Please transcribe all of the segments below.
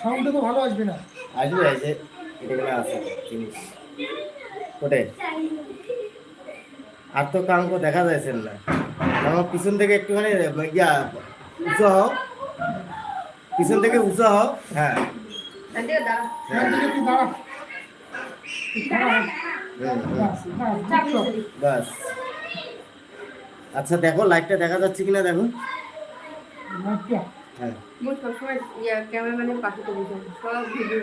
সাউন্ডটা তো ভালো আসবে না। আসবে আছে এখানে আছে জিনিস। ওটে আর তো কাঙ্ক দেখা যাচ্ছে না। আমার পিছন থেকে একটুখানি ইয়া উঁচু হও। পিছন থেকে উঁচু হও হ্যাঁ? বাস আচ্ছা দেখো লাইটটা দেখা যাচ্ছে কিনা দেখো। হ্যাঁ। মোট সবসময় ইয়া ক্যামেরাম্যানের পাশে তো বসে। সব ভিডিও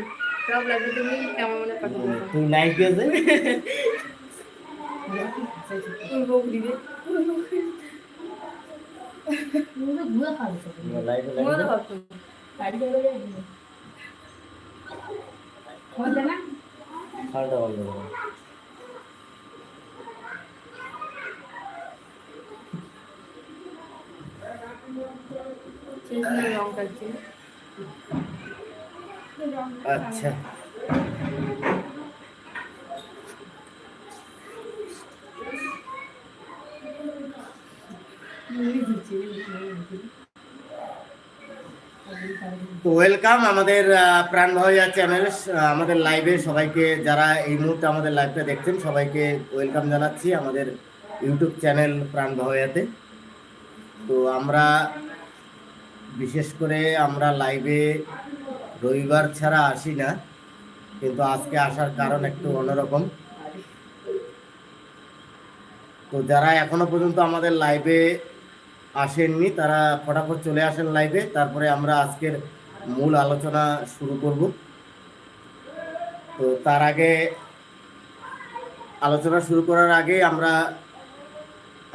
সব লাইভে তুমি ক্যামেরাম্যানের পাশে বসে। তুই দিয়েছে তুই বউ দিবে। মনে তো ভাবছ আচ্ছা। ওয়েলকাম আমাদের প্রাণ ভাইয়া চ্যানেল আমাদের লাইভে সবাইকে, যারা এই মুহূর্তে আমাদের লাইভটা দেখছেন, সবাইকে ওয়েলকাম জানাচ্ছি আমাদের ইউটিউব চ্যানেল প্রাণ ভাইয়াতে তো আমরা বিশেষ করে আমরা লাইভে রবিবার ছাড়া আসি না, কিন্তু আজকে আসার কারণ একটু অন্যরকম। তো যারা এখনও পর্যন্ত আমাদের লাইভে আসেননি, তারা ফটাফট চলে আসেন লাইভে তারপরে আমরা আজকের মূল আলোচনা শুরু করব। তো তার আগে আলোচনা শুরু করার আগে আমরা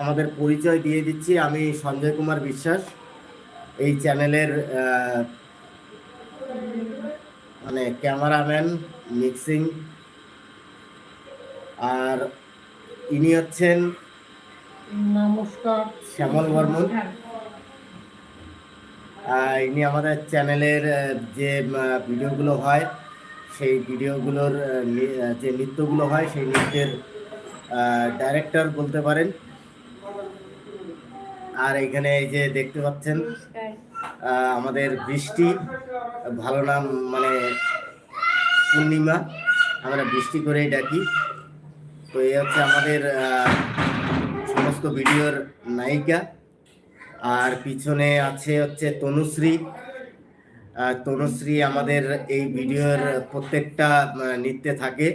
আমাদের পরিচয় দিয়ে দিচ্ছি, আমি সঞ্জয় কুমার বিশ্বাস। এই চ্যানেলের মানে ক্যামেরাম্যান মিক্সিং আর ইনি হচ্ছেন নমস্কার। শ্যামল বর্মন। ইনি আমাদের চ্যানেলের যে ভিডিওগুলো হয় সেই ভিডিওগুলোর যে নৃত্যগুলো হয় সেই নৃত্যের ডাইরেক্টর বলতে পারেন। আর এখানে এই যে দেখতে পাচ্ছেন আমাদের বৃষ্টি ভালো নাম মানে পূর্ণিমা আমরা বৃষ্টি করেই ডাকি। তো এই হচ্ছে আমাদের সমস্ত ভিডিওর নায়িকা। আর পিছনে আছে হচ্ছে তনুশ্রী। তনুশ্রী আমাদের এই ভিডিওর প্রত্যেকটা নৃত্যে থাকে।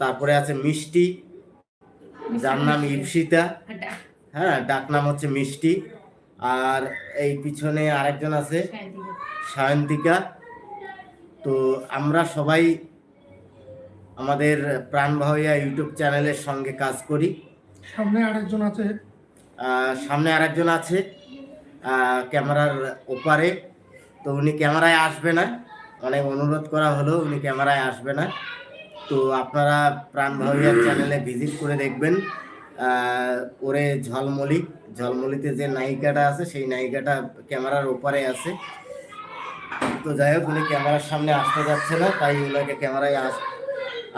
তারপরে আছে মিষ্টি যার নাম ইপসিতা হ্যাঁ ডাক নাম হচ্ছে মিষ্টি। আর এই পিছনে আরেকজন আছে সায়ন্তিকা। তো আমরা সবাই আমাদের প্রাণ ভাইয়া ইউটিউব চ্যানেলের সঙ্গে কাজ করি। সামনে আরেকজন আছে। সামনে আরেকজন আছে ক্যামেরার ওপারে। তো উনি ক্যামেরায় আসবে না। অনেক অনুরোধ করা হলো উনি ক্যামেরায় আসবে না। তো আপনারা প্রাণ ভাইয়ার চ্যানেলে ভিজিট করে দেখবেন। ওরে ঝলমলি, ঝলমলিতে যে নায়িকাটা আছে, সেই নায়িকাটা ক্যামেরার ওপারে আছে। তো যাই হোক, উনি ক্যামেরার সামনে আসতে যাচ্ছে না, তাই ওনাকে ক্যামেরায় আস,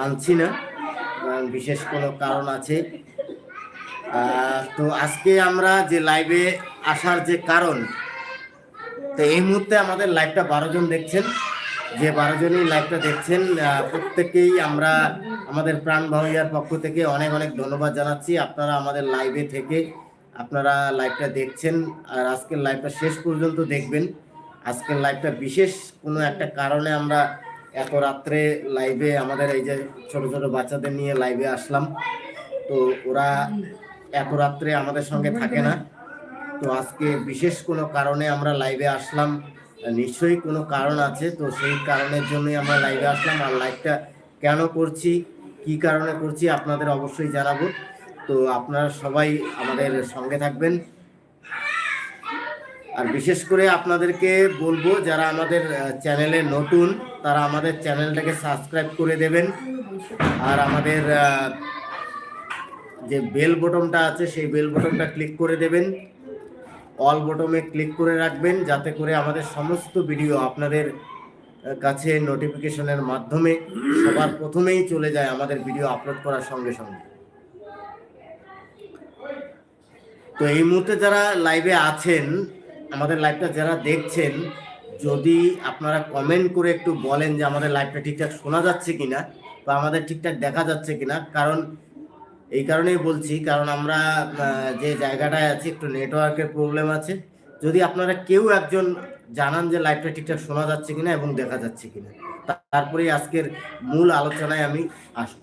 আনছি না। বিশেষ কোনো কারণ আছে। তো আজকে আমরা যে লাইভে আসার যে কারণ, তো এই মুহূর্তে আমাদের লাইভটা বারো জন দেখছেন। যে বারো জনই লাইভটা দেখছেন প্রত্যেকেই আমরা আমাদের প্রাণ ভাইয়ার পক্ষ থেকে অনেক অনেক ধন্যবাদ জানাচ্ছি। আপনারা আমাদের লাইভে থেকে আপনারা লাইভটা দেখছেন, আর আজকের লাইভটা শেষ পর্যন্ত দেখবেন। আজকের লাইভটা বিশেষ কোনো একটা কারণে আমরা এত রাত্রে লাইভে আমাদের এই যে ছোট ছোট বাচ্চাদের নিয়ে লাইভে আসলাম। তো ওরা এত রাত্রে আমাদের সঙ্গে থাকে না। তো আজকে বিশেষ কোনো কারণে আমরা লাইভে আসলাম। নিশ্চয়ই কোনো কারণ আছে, তো সেই কারণের জন্যই আমরা লাইভে আসলাম। আর লাইভটা কেন করছি, কি কারণে করছি আপনাদের অবশ্যই জানাব। তো আপনারা সবাই আমাদের সঙ্গে থাকবেন। আর বিশেষ করে আপনাদেরকে বলব, যারা আমাদের চ্যানেলে নতুন, তারা আমাদের চ্যানেলটাকে সাবস্ক্রাইব করে দেবেন। আর আমাদের যে বেল বটনটা আছে, সেই বেল বটনটা ক্লিক করে দেবেন। অল বটমে ক্লিক করে রাখবেন, যাতে করে আমাদের সমস্ত ভিডিও আপনাদের কাছে নোটিফিকেশনের মাধ্যমে সবার প্রথমেই চলে যায় আমাদের ভিডিও আপলোড করার সঙ্গে সঙ্গে। তো এই মুহূর্তে যারা লাইভে আছেন, আমাদের লাইভটা যারা দেখছেন, যদি আপনারা কমেন্ট করে একটু বলেন যে আমাদের লাইভটা ঠিকঠাক শোনা যাচ্ছে কিনা, বা আমাদের ঠিকঠাক দেখা যাচ্ছে কিনা, কারণ এই কারণেই বলছি, কারণ আমরা যে জায়গাটায় আছি, একটু নেটওয়ার্কের প্রবলেম আছে। যদি আপনারা কেউ একজন জানান যে লাইভটা ঠিকঠাক শোনা যাচ্ছে কিনা এবং দেখা যাচ্ছে কিনা, তারপরেই আজকের মূল আলোচনায় আমি আসব।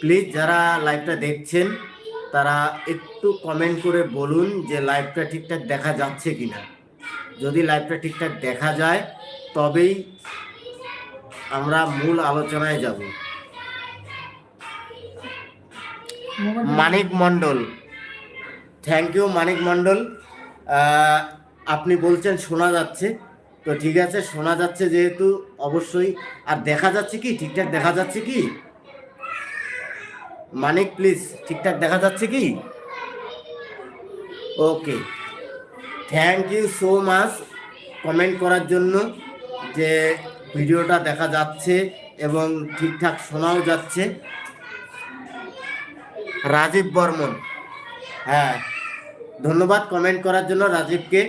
প্লিজ যারা লাইভটা দেখছেন, তারা একটু কমেন্ট করে বলুন যে লাইভটা ঠিকঠাক দেখা যাচ্ছে কি না যদি লাইভটা ঠিকঠাক দেখা যায়, তবেই আমরা মূল আলোচনায় যাব। মানিক মণ্ডল। Thank you Manik Mondal. আপনি বলছেন শোনা যাচ্ছে। তো ঠিক আছে, শোনা যাচ্ছে যেহেতু অবশ্যই। আর দেখা যাচ্ছে কি? ঠিকঠাক দেখা যাচ্ছে কি? মানিক প্লিজ ঠিকঠাক দেখা যাচ্ছে কি? Okay thank you so much comment করার জন্য যে ভিডিওটা দেখা যাচ্ছে এবং ঠিকঠাক শোনাও যাচ্ছে। রাজীব বর্মন। হ্যাঁ ধন্যবাদ কমেন্ট করার জন্য রাজীবকে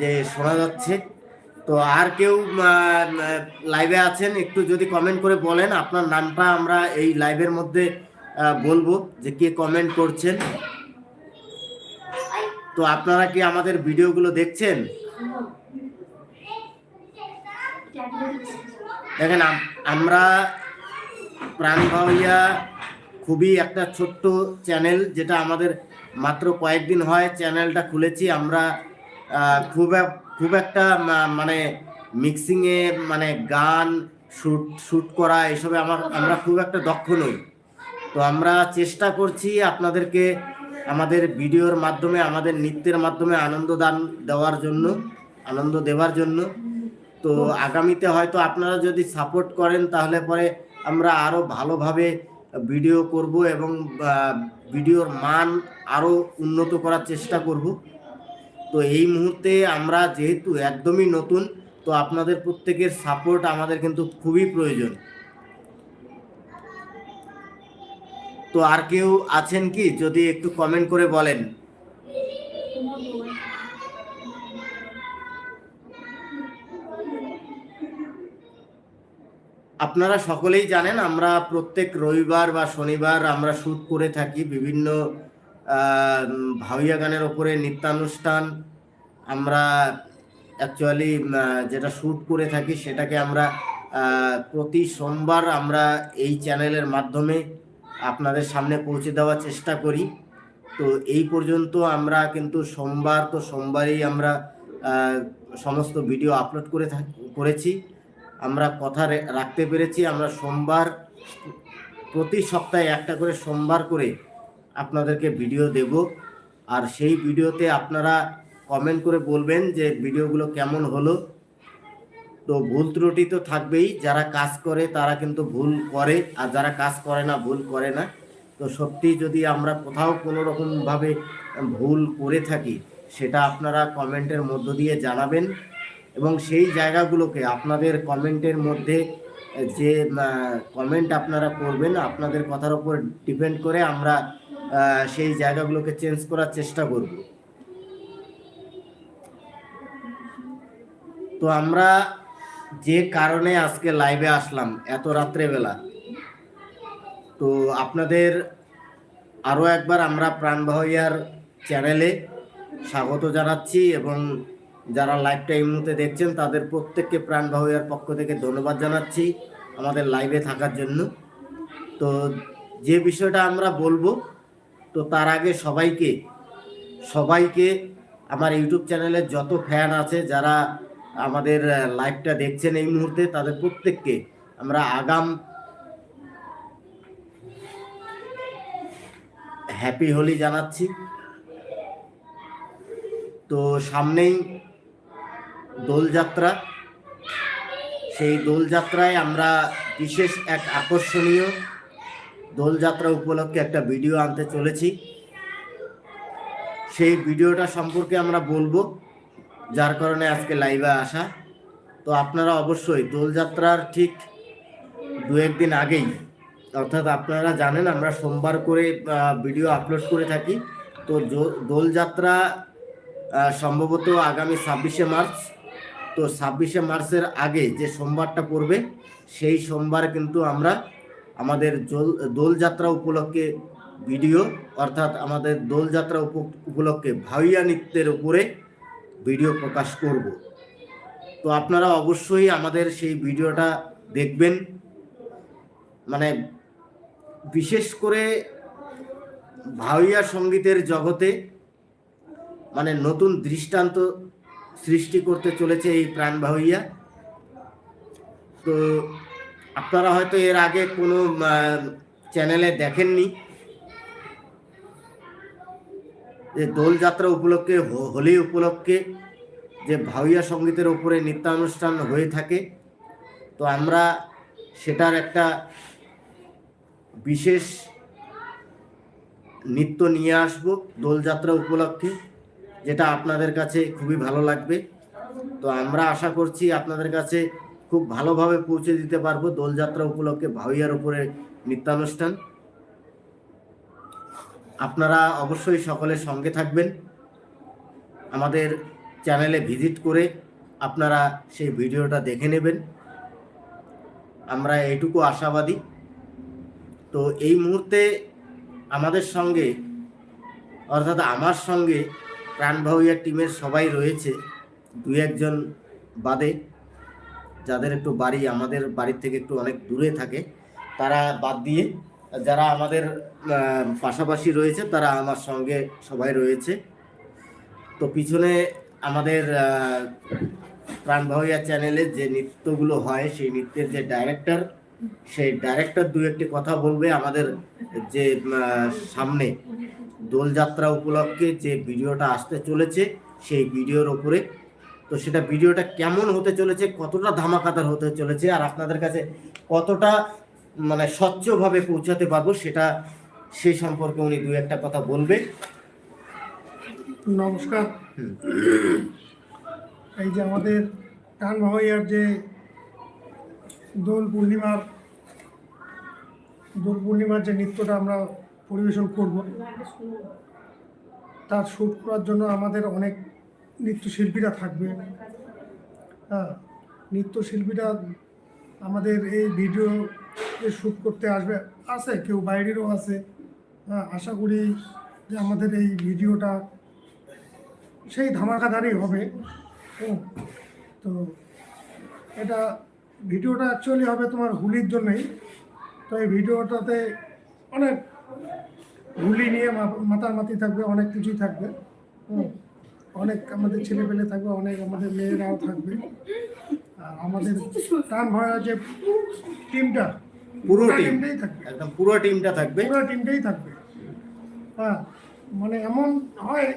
যে শোনা যাচ্ছে। তো আর কেউ লাইভে আছেন, একটু যদি কমেন্ট করে বলেন, আপনার নামটা আমরা এই লাইভের মধ্যে বলব যে কে কমেন্ট করছেন। তো আপনারা কি আমাদের ভিডিওগুলো দেখছেন? দেখেন আমরা প্রাণ ভাইয়া খুবই একটা ছোট্ট চ্যানেল যেটা আমাদের মাত্র কয়েকদিন হয় চ্যানেলটা খুলেছি। আমরা খুব খুব একটা মানে মিক্সিংয়ে মানে গান শুট শুট করা, এসবে আমার, আমরা খুব একটা দক্ষ নই। তো আমরা চেষ্টা করছি আপনাদেরকে আমাদের ভিডিওর মাধ্যমে, আমাদের নৃত্যের মাধ্যমে আনন্দ দান দেওয়ার জন্য, আনন্দ দেওয়ার জন্য। তো আগামীতে হয়তো আপনারা যদি সাপোর্ট করেন, তাহলে পরে আমরা আরও ভালোভাবে ভিডিও করব এবং ভিডিওর মান আরও উন্নত করার চেষ্টা করব। তো এই মুহূর্তে আমরা যেহেতু একদমই নতুন, তো আপনাদের প্রত্যেকের সাপোর্ট আমাদের কিন্তু খুবই প্রয়োজন। তো আর কেউ আছেন কি? যদি একটু কমেন্ট করে বলেন। আপনারা সকলেই জানেন, আমরা প্রত্যেক রবিবার বা শনিবার আমরা শ্যুট করে থাকি বিভিন্ন আহ, গানের ওপরে নৃত্যানুষ্ঠান আমরা অ্যাকচুয়ালি যেটা শ্যুট করে থাকি সেটাকে আমরা প্রতি সোমবার আমরা এই চ্যানেলের মাধ্যমে আপনাদের সামনে পৌঁছে দেওয়ার চেষ্টা করি। তো এই পর্যন্ত আমরা কিন্তু সোমবার তো সোমবারেই আমরা সমস্ত ভিডিও আপলোড করে করেছি। আমরা কথা রাখতে পেরেছি। আমরা সোমবার প্রতি সপ্তাহে একটা করে সোমবার করে আপনাদেরকে ভিডিও দেব। আর সেই ভিডিওতে আপনারা কমেন্ট করে বলবেন যে ভিডিওগুলো কেমন হলো। তো ভুল ত্রুটি তো থাকবেই, যারা কাজ করে তারা কিন্তু ভুল করে, আর যারা কাজ করে না ভুল করে না। তো সত্যি যদি আমরা কোথাও কোনো রকমভাবে ভুল করে থাকি, সেটা আপনারা কমেন্টের মধ্য দিয়ে জানাবেন। এবং সেই জায়গাগুলোকে আপনাদের কমেন্টের মধ্যে যে কমেন্ট আপনারা করবেন, আপনাদের কথার উপর ডিপেন্ড করে আমরা সেই জায়গাগুলোকে চেঞ্জ করার চেষ্টা করব। তো আমরা যে কারণে আজকে লাইভে আসলাম এত রাত্রেবেলা, তো আপনাদের আরও একবার আমরা প্রাণবাহিয়ার চ্যানেলে স্বাগত জানাচ্ছি এবং যারা লাইভটা এই মুহূর্তে দেখছেন, তাদের প্রত্যেককে প্রাণবাহিয়ার পক্ষ থেকে ধন্যবাদ জানাচ্ছি আমাদের লাইভে থাকার জন্য। তো যে বিষয়টা আমরা বলব তো তার আগে সবাইকে সবাইকে আমার ইউটিউব চ্যানেলের যত ফ্যান আছে যারা আমাদের লাইভটা দেখছেন এই মুহূর্তে, তাদের প্রত্যেককে আমরা আগাম হ্যাপি হোলি জানাচ্ছি। তো সামনেই দোলযাত্রা। সেই দোলযাত্রায় আমরা বিশেষ এক আকর্ষণীয় দোলযাত্রা উপলক্ষে একটা ভিডিও আনতে চলেছি। সেই ভিডিওটা সম্পর্কে আমরা বলব, যার কারণে আজকে লাইভে আসা। তো আপনারা অবশ্যই দোলযাত্রার ঠিক দু একদিন আগেই, অর্থাৎ আপনারা জানেন আমরা সোমবার করে ভিডিও আপলোড করে থাকি। তো দোলযাত্রা সম্ভবত আগামী ছাব্বিশে মার্চ। তো ছাব্বিশে মার্চের আগে যে সোমবারটা পড়বে, সেই সোমবার কিন্তু আমরা আমাদের দোলযাত্রা উপলক্ষে ভিডিও, অর্থাৎ আমাদের দোলযাত্রা উপ- উপলক্ষে ভাইয়া নৃত্যের উপরে ভিডিও প্রকাশ করব। তো আপনারা অবশ্যই আমাদের সেই ভিডিওটা দেখবেন। মানে বিশেষ করে ভাইয়া সঙ্গীতের জগতে মানে নতুন দৃষ্টান্ত সৃষ্টি করতে চলেছে এই প্রাণ ভাইয়া। তো আপনারা হয়তো এর আগে কোনো চ্যানেলে দেখেননি যে দোলযাত্রা উপলক্ষে হোলি উপলক্ষে যে ভাইয়া সঙ্গীতের উপরে নৃত্যানুষ্ঠান হয়ে থাকে। তো আমরা সেটার একটা বিশেষ নৃত্য নিয়ে আসব দোলযাত্রা উপলক্ষে, যেটা আপনাদের কাছে খুবই ভালো লাগবে। তো আমরা আশা করছি আপনাদের কাছে খুব ভালোভাবে পৌঁছে দিতে পারব দোলযাত্রা উপলক্ষে ভাইয়ার উপরে নৃত্যানুষ্ঠান। আপনারা অবশ্যই সকলের সঙ্গে থাকবেন। আমাদের চ্যানেলে ভিজিট করে আপনারা সেই ভিডিওটা দেখে নেবেন। আমরা এইটুকু আশাবাদী। তো এই মুহূর্তে আমাদের সঙ্গে, অর্থাৎ আমার সঙ্গে প্রাণ ভাইয়া টিমের সবাই রয়েছে। দু একজন বাদে। যাদের একটু বাড়ি আমাদের বাড়ির থেকে একটু অনেক দূরে থাকে তারা বাদ দিয়ে যারা আমাদের পাশাপাশি রয়েছে তারা আমার সঙ্গে সবাই রয়েছে। তো পিছনে আমাদের আহ, প্রাণ ভাইয়া চ্যানেলে যে নৃত্যগুলো হয় সেই নৃত্যের যে ডাইরেক্টর সেই ডাইরেক্টর দু একটি কথা বলবে। আমাদের যে সামনে দোলযাত্রা উপলক্ষে যে ভিডিওটা আসতে চলেছে সেই ভিডিওর ওপরে তো সেটা ভিডিওটা কেমন হতে চলেছে কতটা ধামাকাদার হতে চলেছে আর আপনাদের কাছে কতটা মানে স্বচ্ছভাবে পৌঁছাতে পারব সেটা সেই সম্পর্কে উনি দু একটা কথা বলবে নমস্কার। এই যে আমাদের টান ভাইয়ার যে দোল পূর্ণিমার দোল পূর্ণিমার যে নৃত্যটা আমরা পরিবেশন করব তার শ্যুট করার জন্য আমাদের অনেক নৃত্যশিল্পীরা থাকবে হ্যাঁ নৃত্যশিল্পীরা আমাদের এই ভিডিও শ্যুট করতে আসবে আছে, কেউ বাইরেরও আছে হ্যাঁ আশা করি যে আমাদের এই ভিডিওটা সেই ধামাকাধারই হবে। তো এটা ভিডিওটা অ্যাকচুয়ালি হবে তোমার হুলির জন্যই তো এই ভিডিওটাতে অনেক হুলি নিয়ে মাতামাতি থাকবে, অনেক কিছুই থাকবে হুম। অনেক আমাদের ছেলেপেলে থাকবে অনেক আমাদের মেয়েরাও থাকবে। আর আমাদের টান ভরা যে টিমটা পুরো টিমটাই থাকবে। একদম পুরো টিমটা থাকবে। পুরো টিমটাই থাকবে। হ্যাঁ মানে এমন হয়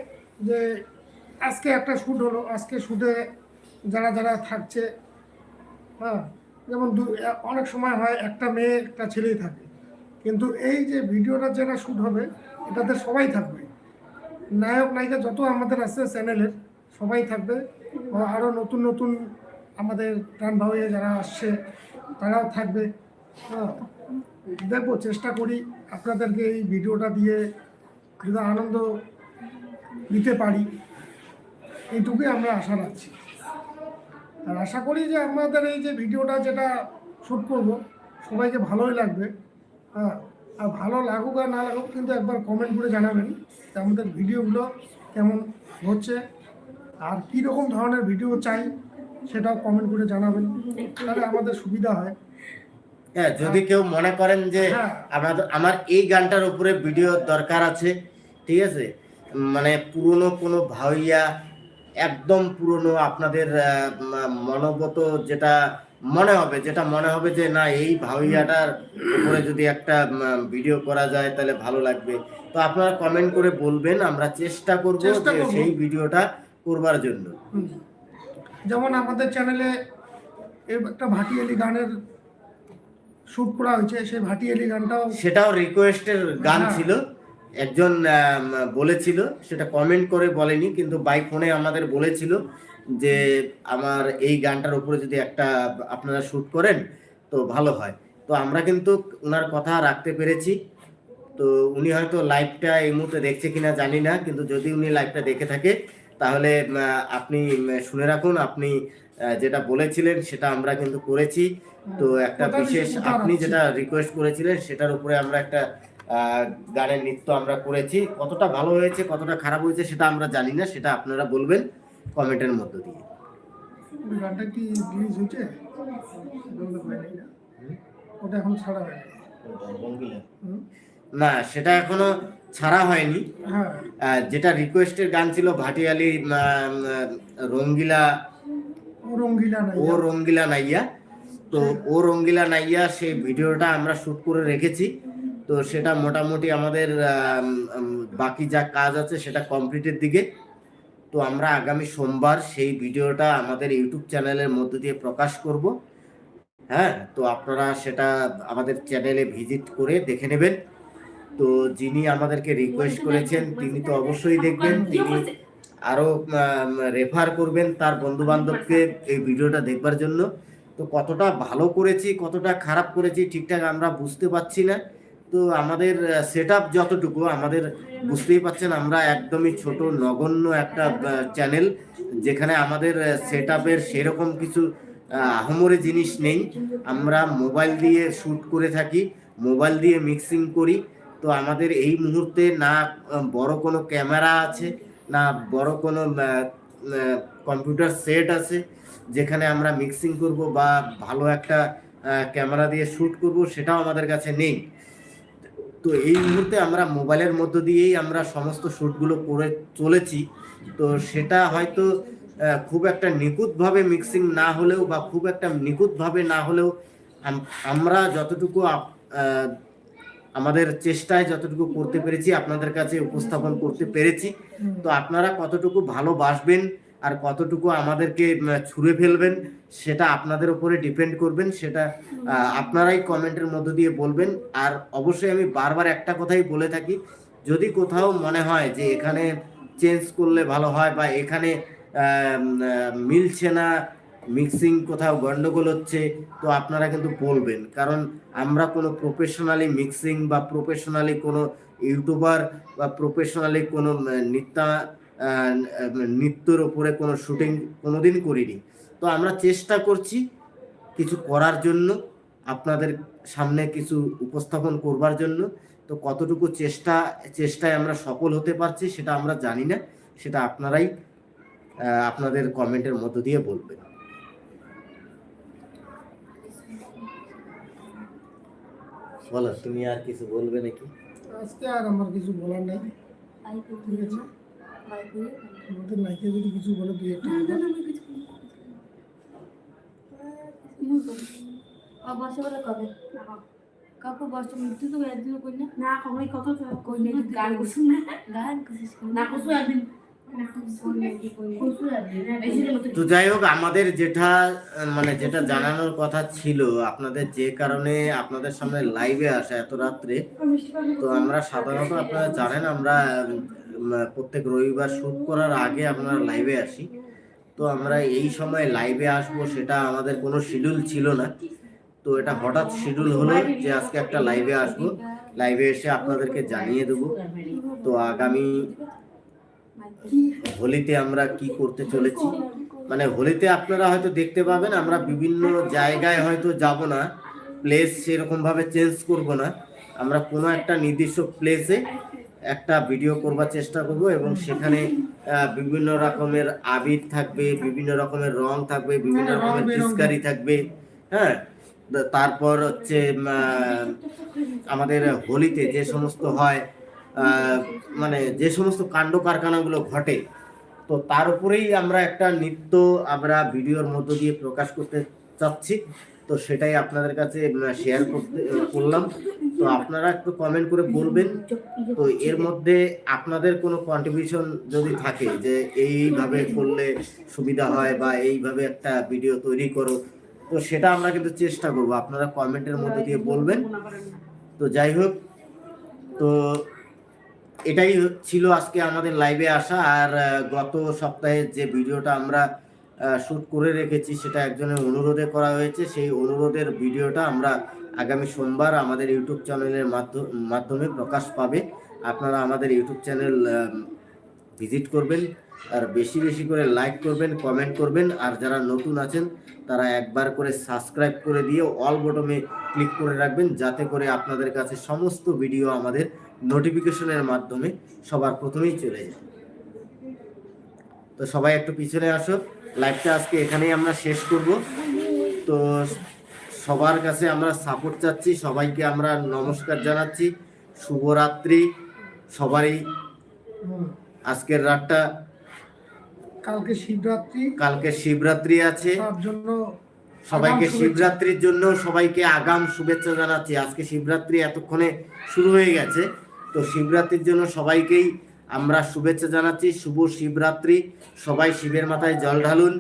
যে আজকে একটা শ্যুট হলো আজকে শ্যুটে যারা যারা থাকছে হ্যাঁ যেমন দু অনেক সময় হয় একটা মেয়ে একটা ছেলেই থাকে। কিন্তু এই যে ভিডিওটা যারা শ্যুট হবে এটাতে সবাই থাকবে। নায়ক, নায়িকা যত আমাদের আছে চ্যানেলের সবাই থাকবে। আরও নতুন নতুন আমাদের প্রাণ ভাবে যারা আসছে, তারাও থাকবে। দেখব, চেষ্টা করি আপনাদেরকে এই ভিডিওটা দিয়ে যদি আনন্দ দিতে পারি। এইটুকুই আমরা আশা রাখছি। আর আশা করি যে আমাদের এই যে ভিডিওটা যেটা শ্যুট করব, সবাইকে ভালোই লাগবে। হ্যাঁ আর ভালো লাগুক আর না লাগুক কিন্তু একবার কমেন্ট করে জানাবেন। আমাদের ভিডিওগুলো কেমন হচ্ছে? আর কী রকম ধরনের ভিডিও চাই সেটাও কমেন্ট করে জানাবেন। তাহলে আমাদের সুবিধা হয়। হ্যাঁ যদি কেউ মনে করেন যে হ্যাঁ। আমাদের আমার এই গানটার উপরে ভিডিও দরকার আছে ঠিক আছে? মানে পুরনো কোনো ভাইয়া একদম পুরনো আপনাদের মনোগত যেটা মনে হবে যেটা মনে হবে যে না এই ভাইয়াটার উপরে যদি একটা ভিডিও করা যায় তাহলে ভালো লাগবে। তো আপনারা কমেন্ট করে বলবেন আমরা চেষ্টা করব যে সেই ভিডিওটা করবার জন্য। যেমন আমাদের চ্যানেলে একটা ভাটিয়ালি গানের শ্যুট করা হয়েছে সেই ভাটিয়ালি গানটাও সেটাও রিকোয়েস্টের গান হ্যাঁ। ছিল। একজন বলেছিল সেটা কমেন্ট করে বলেনি কিন্তু বাই ফোনে আমাদের বলেছিল যে আমার এই গানটার উপরে যদি একটা আপনারা শ্যুট করেন তো ভালো হয়। তো আমরা কিন্তু ওনার কথা রাখতে পেরেছি। তো উনি হয়তো লাইভটা এই মুহূর্তে দেখছে কিনা জানি না কিন্তু যদি উনি লাইভটা দেখে থাকে তাহলে আপনি শুনে রাখুন আপনি যেটা বলেছিলেন সেটা আমরা কিন্তু করেছি। তো একটা বিশেষ আপনি যেটা রিকোয়েস্ট করেছিলেন সেটার উপরে আমরা একটা গানের নৃত্য আমরা করেছি। কতটা ভালো হয়েছে কতটা খারাপ হয়েছে সেটা আমরা জানি না সেটা আপনারা বলবেন কমেন্টের মধ্য দিয়ে। গানটা কি রিলিজ হয়েছে? না ওটা এখন ছাড়া হয়নি। না সেটা এখনও ছাড়া হয়নি। হ্যাঁ। যেটা রিকোয়েস্টের গান ছিল ভাটিয়ালি রঙ্গিলা। ও রঙ্গিলা ও রঙ্গিলা নাইয়া। তো ও রঙ্গিলা নাইয়া সেই ভিডিওটা আমরা শুট করে রেখেছি। তো সেটা মোটামুটি আমাদের আম, আম, বাকি যা কাজ আছে সেটা কমপ্লিটের দিকে। তো আমরা আগামী সোমবার সেই ভিডিওটা আমাদের ইউটিউব চ্যানেলের মধ্য দিয়ে প্রকাশ করব। হ্যাঁ তো আপনারা সেটা আমাদের চ্যানেলে ভিজিট করে দেখে নেবেন। তো যিনি আমাদেরকে রিকোয়েস্ট করেছেন তিনি তো অবশ্যই দেখবেন। তিনি আরও রেফার করবেন তার বন্ধু বান্ধবকে এই ভিডিওটা দেখবার জন্য। তো কতটা ভালো করেছি কতটা খারাপ করেছি ঠিকঠাক আমরা বুঝতে পারছি না। তো আমাদের সেট যতটুকু আমাদের বুঝতেই পাচ্ছেন আমরা একদমই ছোট নগণ্য একটা চ্যানেল যেখানে আমাদের সেট আপের সেরকম কিছু আহ, আহমরে জিনিস নেই। আমরা মোবাইল দিয়ে শ্যুট করে থাকি মোবাইল দিয়ে মিক্সিং করি। তো আমাদের এই মুহূর্তে না বড় কোনো ক্যামেরা আছে না বড় কোনো কম্পিউটার সেট আছে যেখানে আমরা মিক্সিং করব বা ভালো একটা ক্যামেরা দিয়ে শ্যুট করব সেটাও আমাদের কাছে নেই। তো এই মুহূর্তে আমরা মোবাইলের মধ্য দিয়েই আমরা সমস্ত শ্যুটগুলো করে চলেছি। তো সেটা হয়তো খুব একটা নিখুঁতভাবে মিক্সিং না হলেও বা খুব একটা নিখুঁতভাবে না হলেও আমরা যতটুকু আমাদের চেষ্টায় যতটুকু করতে পেরেছি আপনাদের কাছে উপস্থাপন করতে পেরেছি। তো আপনারা কতটুকু ভালোবাসবেন আর কতটুকু আমাদেরকে ছুঁড়ে ফেলবেন সেটা আপনাদের উপরে ডিপেন্ড করবেন, সেটা আপনারাই কমেন্টের মধ্য দিয়ে বলবেন। আর অবশ্যই আমি বারবার একটা কথাই বলে থাকি, যদি কোথাও মনে হয় যে এখানে চেঞ্জ করলে ভালো হয় বা এখানে মিলছে না মিক্সিং কোথাও গন্ডগোল হচ্ছে, তো আপনারা কিন্তু বলবেন। কারণ আমরা কোনো প্রফেশনালি মিক্সিং বা প্রফেশনালি কোনো ইউটিউবার বা প্রফেশনালি কোনো নৃত্যা নৃত্যর ওপরে কোনো শুটিং কোনোদিন করিনি। তো আমরা চেষ্টা করছি কিছু করার জন্য আপনাদের সামনে কিছু উপস্থাপন করবার জন্য। তো কতটুকু চেষ্টা চেষ্টায় আমরা সফল হতে পারছি সেটা আমরা জানি না। সেটা আপনারাই আপনাদের কমেন্টের মধ্য দিয়ে বলবেন। বলো তুমি আর কিছু বলবে নাকি? আজকে আর আমার কিছু বলার নেই। ঠিক আছে? আমাদের নাইকে যদি কিছু বলে দুই একটা বসে বলে কবে? কাকু বসে মৃত্যু তো একদিন কই না। না কমাই কত কই না গান করছুন না। গান কইছিস না করছু একদিন। করছু একদিন। বেশি দিন মতো তো যাই হোক আমাদের যেটা মানে যেটা জানানোর কথা ছিল আপনাদের যে কারণে আপনাদের সামনে লাইভে আসা এত রাত্রে তো আমরা সাধারণত আপনারা জানেন আমরা প্রত্যেক রবিবার শুট করার আগে আপনারা লাইভে আসি। তো আমরা এই সময় লাইভে আসব, সেটা আমাদের কোনো শিডিউল ছিল না। তো এটা হঠাৎ শিডিউল হলো যে আজকে একটা লাইভে আসব। লাইভে এসে আপনাদেরকে জানিয়ে দেবো। তো আগামী হোলিতে আমরা কি করতে চলেছি? মানে হোলিতে আপনারা হয়তো দেখতে পাবেন, আমরা বিভিন্ন জায়গায় হয়তো যাব না। প্লেস সেরকম ভাবে চেঞ্জ করব না। আমরা কোনো একটা নির্দিষ্ট প্লেসে একটা ভিডিও করবার চেষ্টা করব এবং সেখানে বিভিন্ন রকমের আবির থাকবে বিভিন্ন রকমের রং থাকবে বিভিন্ন হ্যাঁ, রকমের। পিচকারি থাকবে হ্যাঁ তারপর হচ্ছে আমাদের হোলিতে যে সমস্ত হয় মানে যে সমস্ত কাণ্ড কারখানাগুলো ঘটে তো তার উপরেই আমরা একটা নৃত্য আমরা ভিডিওর মধ্য দিয়ে প্রকাশ করতে চাচ্ছি তো সেটাই আপনাদের কাছে শেয়ার করতে করলাম। তো আপনারা একটু কমেন্ট করে বলবেন। তো এর মধ্যে আপনাদের কোনো কন্ট্রিবিউশন যদি থাকে যে এইভাবে করলে সুবিধা হয় বা এইভাবে একটা ভিডিও তৈরি করো, তো সেটা আমরা কিন্তু চেষ্টা করব। আপনারা কমেন্টের মধ্যে দিয়ে বলবেন। তো যাই হোক, তো এটাই ছিল আজকে আমাদের লাইভে আসা। আর গত সপ্তাহে যে ভিডিওটা আমরা শ্যুট করে রেখেছি, সেটা একজনের অনুরোধে করা হয়েছে। সেই অনুরোধের ভিডিওটা আমরা আগামী সোমবার আমাদের ইউটিউব চ্যানেলের মাধ্য- মাধ্যমে প্রকাশ পাবে। আপনারা আমাদের ইউটিউব চ্যানেল ভিজিট করবেন, আর বেশি বেশি করে লাইক করবেন, কমেন্ট করবেন, আর যারা নতুন আছেন, তারা একবার করে সাবস্ক্রাইব করে দিয়ে অল বটমে ক্লিক করে রাখবেন, যাতে করে আপনাদের কাছে সমস্ত ভিডিও আমাদের নোটিফিকেশনের মাধ্যমে সবার প্রথমেই চলে যায়। তো সবাই একটু পিছনে আসো। লাইভটা আজকে এখানেই আমরা শেষ করব। তো সবার কাছে আমরা সাপোর্ট চাচ্ছি সবাইকে আমরা নমস্কার জানাচ্ছি শুভরাত্রি সবারই আজকের রাতটা কালকে শিবরাত্রি। কালকে শিবরাত্রি আছে। তার জন্য সবাইকে শিবরাত্রির জন্য সবাইকে আগাম শুভেচ্ছা জানাচ্ছি। আজকে শিবরাত্রি এতক্ষণে শুরু হয়ে গেছে। তো শিবরাত্রির জন্য সবাইকেই আমরা শুভেচ্ছা জানাচ্ছি, শুভ শিবরাত্রি। সবাই শিবের মাথায় জল ঢালুন।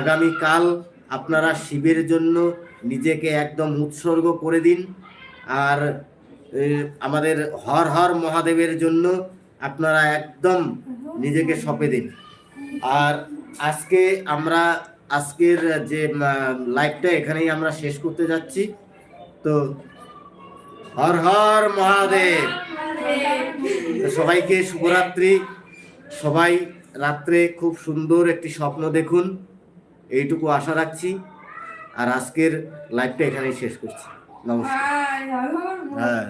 আগামীকাল আপনারা শিবের জন্য নিজেকে একদম উৎসর্গ করে দিন। আর আমাদের হর হর মহাদেবের জন্য আপনারা একদম নিজেকে সঁপে দিন। আর আজকে আমরা, আজকের যে লাইভটা এখানেই আমরা শেষ করতে যাচ্ছি। তো, হর হর মহাদেব! সবাইকে শুভরাত্রি। সবাই রাত্রে খুব সুন্দর একটি স্বপ্ন দেখুন। এইটুকু আশা রাখছি। আর আজকের লাইভটা এখানেই শেষ করছি। নমস্কার। হ্যাঁ।